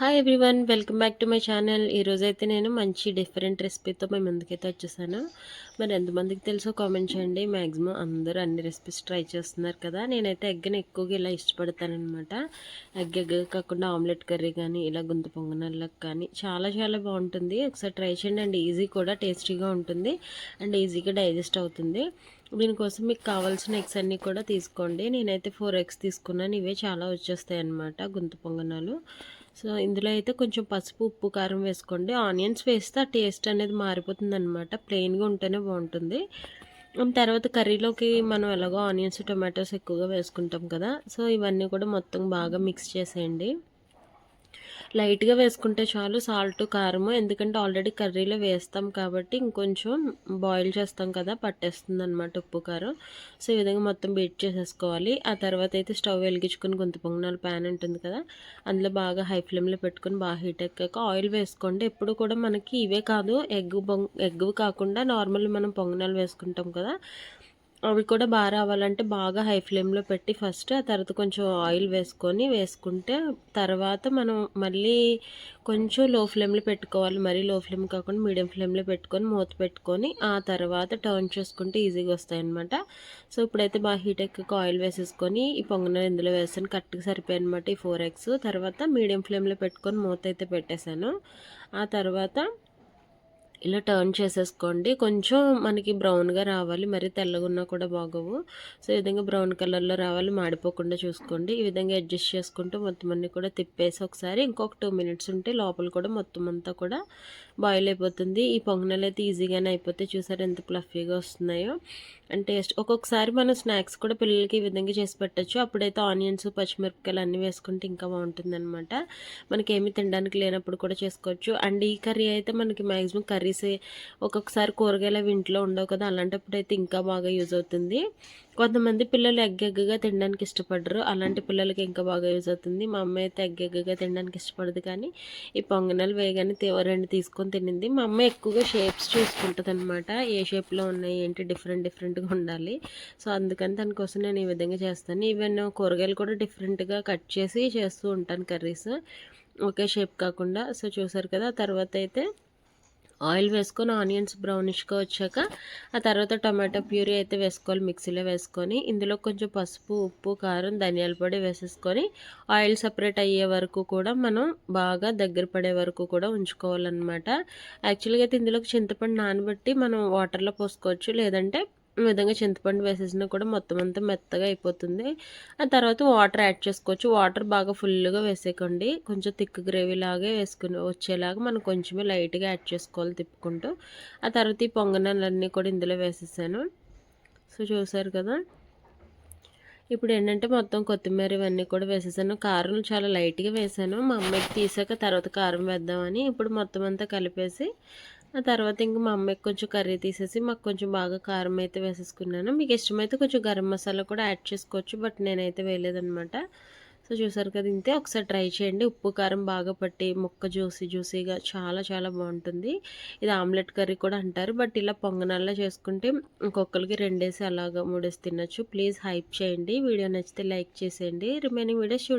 Hi everyone welcome back to my channel ఈరోజు అయితే నేను మంచి డిఫరెంట్ రెసిపీతో మేము ముందుకైతే వచ్చేసాను. మరి ఎంతమందికి తెలుసో కామెంట్ చేయండి. మ్యాక్సిమం అందరూ అన్ని రెసిపీస్ ట్రై చేస్తున్నారు కదా. నేనైతే ఎగ్ని ఎక్కువగా ఇలా ఇష్టపడతానమాట ఎగ్ ఎగ్ కాకుండా ఆమ్లెట్ కర్రీ కానీ ఇలా గుంత పొంగనాలకు కానీ చాలా చాలా బాగుంటుంది. ఒకసారి ట్రై చేయండి. అండ్ ఈజీ కూడా టేస్టీగా ఉంటుంది. అండ్ ఈజీగా డైజెస్ట్ అవుతుంది. దీనికోసం మీకు కావాల్సిన ఎగ్స్ అన్నీ కూడా తీసుకోండి. నేనైతే ఫోర్ ఎగ్స్ తీసుకున్నాను. ఇవే చాలా వచ్చేస్తాయి అన్నమాట గుంత పొంగనాలు. సో ఇందులో అయితే కొంచెం పసుపు ఉప్పు కారం వేసుకోండి. ఆనియన్స్ వేస్తే ఆ టేస్ట్ అనేది మారిపోతుంది అనమాట ప్లెయిన్గా ఉంటేనే బాగుంటుంది. తర్వాత కర్రీలోకి మనం ఎలాగో ఆనియన్స్ టొమాటోస్ ఎక్కువగా వేసుకుంటాం కదా. సో ఇవన్నీ కూడా మొత్తం బాగా మిక్స్ చేసేయండి. లైట్గా వేసుకుంటే చాలు సాల్ట్ కారము ఎందుకంటే ఆల్రెడీ కర్రీలో వేస్తాం కాబట్టి ఇంకొంచెం బాయిల్ చేస్తాం కదా పట్టేస్తుంది అనమాట ఉప్పు కారం. సో ఈ విధంగా మొత్తం బీట్ చేసేసుకోవాలి. ఆ తర్వాత అయితే స్టవ్ వెలిగించుకుని గుంత పొంగనాలు ప్యాన్ ఉంటుంది కదా అందులో బాగా హై ఫ్లేమ్లో పెట్టుకొని బాగా హీట్ ఎక్కాక ఆయిల్ వేసుకోండి. ఎప్పుడు కూడా మనకి ఇవే కాదు ఎగ్ ఎగ్ కాకుండా నార్మల్ మనం పొంగనాలు వేసుకుంటాం కదా అవి కూడా బాగా రావాలంటే బాగా హై ఫ్లేమ్లో పెట్టి ఫస్ట్ ఆ తర్వాత కొంచెం ఆయిల్ వేసుకొని వేసుకుంటే తర్వాత మనం మళ్ళీ కొంచెం లో ఫ్లేమ్లో పెట్టుకోవాలి. మరీ లో ఫ్లేమ్ కాకుండా మీడియం ఫ్లేమ్లో పెట్టుకొని మూత పెట్టుకొని ఆ తర్వాత టర్న్ చేసుకుంటే ఈజీగా వస్తాయి అనమాట సో ఇప్పుడైతే బాగా హీట్ ఎక్కక ఆయిల్ వేసేసుకొని ఈ పొంగన ఇందులో వేసాను. కరెక్ట్గా సరిపోయాయి అనమాట ఈ ఫోర్ ఎగ్స్. తర్వాత మీడియం ఫ్లేమ్లో పెట్టుకొని మూత అయితే పెట్టేశాను. ఆ తర్వాత ఇలా టర్న్ చేసేసుకోండి. కొంచెం మనకి బ్రౌన్గా రావాలి. మరి తెల్లగా ఉన్నా కూడా బాగోవు. సో ఈ విధంగా బ్రౌన్ కలర్లో రావాలి. మాడిపోకుండా చూసుకోండి. ఈ విధంగా అడ్జస్ట్ చేసుకుంటూ మొత్తం అన్ని కూడా తిప్పేసి ఒకసారి ఇంకొక టూ మినిట్స్ ఉంటే లోపల కూడా మొత్తం అంతా కూడా బాయిల్ అయిపోతుంది. ఈ పొంగనలు అయితే ఈజీగానే అయిపోతే చూసారు ఎంత ప్లఫీగా వస్తున్నాయో. అండ్ టేస్ట్ ఒక్కొక్కసారి మనం స్నాక్స్ కూడా పిల్లలకి ఈ విధంగా చేసి పెట్టచ్చు. అప్పుడైతే ఆనియన్స్ పచ్చిమిరపకాయలు అన్నీ వేసుకుంటే ఇంకా బాగుంటుంది అనమాట మనకి ఏమి తినడానికి లేనప్పుడు కూడా చేసుకోవచ్చు. అండ్ ఈ కర్రీ అయితే మనకి మ్యాక్సిమం కర్రీ కర్రీస్ ఒక్కొక్కసారి కూరగాయలు అవి ఇంట్లో ఉండవు కదా అలాంటప్పుడు అయితే ఇంకా బాగా యూజ్ అవుతుంది. కొంతమంది పిల్లలు ఎగ్ ఎగ్గా తినడానికి ఇష్టపడరు అలాంటి పిల్లలకి ఇంకా బాగా యూజ్ అవుతుంది. మా అమ్మ అయితే ఎగ్ ఎగ్గా తినడానికి ఇష్టపడదు కానీ ఈ పొంగనాలు వేయగానే రెండు తీసుకొని తినింది. మా అమ్మ ఎక్కువగా షేప్స్ చూసుకుంటుంది అనమాట ఏ షేప్లో ఉన్నాయి ఏంటి డిఫరెంట్ డిఫరెంట్గా ఉండాలి. సో అందుకని దానికోసం నేను ఈ విధంగా చేస్తాను. ఈవెన్ కూరగాయలు కూడా డిఫరెంట్గా కట్ చేసి చేస్తూ ఉంటాను కర్రీస్. ఒకే షేప్ కాకుండా. సో చూసారు కదా తర్వాత అయితే ఆయిల్ వేసుకొని ఆనియన్స్ బ్రౌనిష్గా వచ్చాక ఆ తర్వాత టమాటో ప్యూరీ అయితే వేసుకోవాలి మిక్సీలో వేసుకొని. ఇందులో కొంచెం పసుపు ఉప్పు కారం ధనియాల పొడి వేసేసుకొని ఆయిల్ సపరేట్ అయ్యే వరకు కూడా మనం బాగా దగ్గర పడే వరకు కూడా ఉంచుకోవాలన్నమాట. యాక్చువల్గా అయితే ఇందులోకి చింతపండు నానబెట్టి మనం వాటర్లో పోసుకోవచ్చు లేదంటే ఈ విధంగా చింతపండు వేసేసినా కూడా మొత్తం అంతా మెత్తగా అయిపోతుంది. ఆ తర్వాత వాటర్ యాడ్ చేసుకోవచ్చు. వాటర్ బాగా ఫుల్గా వేసేయకండి. కొంచెం థిక్ గ్రేవీ లాగే వేసుకుని వచ్చేలాగా మనం కొంచెమే లైట్గా యాడ్ చేసుకోవాలి తిప్పుకుంటూ. ఆ తర్వాత ఈ పొంగనాలన్నీ కూడా ఇందులో వేసేసాను. సో చూసారు కదా? ఇప్పుడు ఏంటంటే మొత్తం కొత్తిమీర ఇవన్నీ కూడా వేసేసాను. కారం చాలా లైట్గా వేసాను. మా అమ్మాయికి తీసాక తర్వాత కారం వేద్దామని ఇప్పుడు మొత్తం అంతా కలిపేసి ఆ తర్వాత ఇంకా మా అమ్మాయికి కొంచెం కర్రీ తీసేసి మాకు కొంచెం బాగా కారం అయితే వేసేసుకున్నాను. మీకు ఇష్టమైతే కొంచెం గరం మసాలా కూడా యాడ్ చేసుకోవచ్చు బట్ నేనైతే వేయలేదనమాట సో చూసారు కదా ఇంతే ఒకసారి ట్రై చేయండి. ఉప్పు కారం బాగా పట్టి ముక్క జ్యూసీ జ్యూసీగా చాలా చాలా బాగుంటుంది. ఇది ఆమ్లెట్ కర్రీ కూడా అంటారు బట్ ఇలా పొంగనాల్లో చేసుకుంటే ఇంకొకరికి రెండేసి అలాగా మూడేసి తినచ్చు. ప్లీజ్ హైప్ చేయండి. వీడియో నచ్చితే లైక్ చేసేయండి. రిమైనింగ్ వీడియోస్ చూడండి.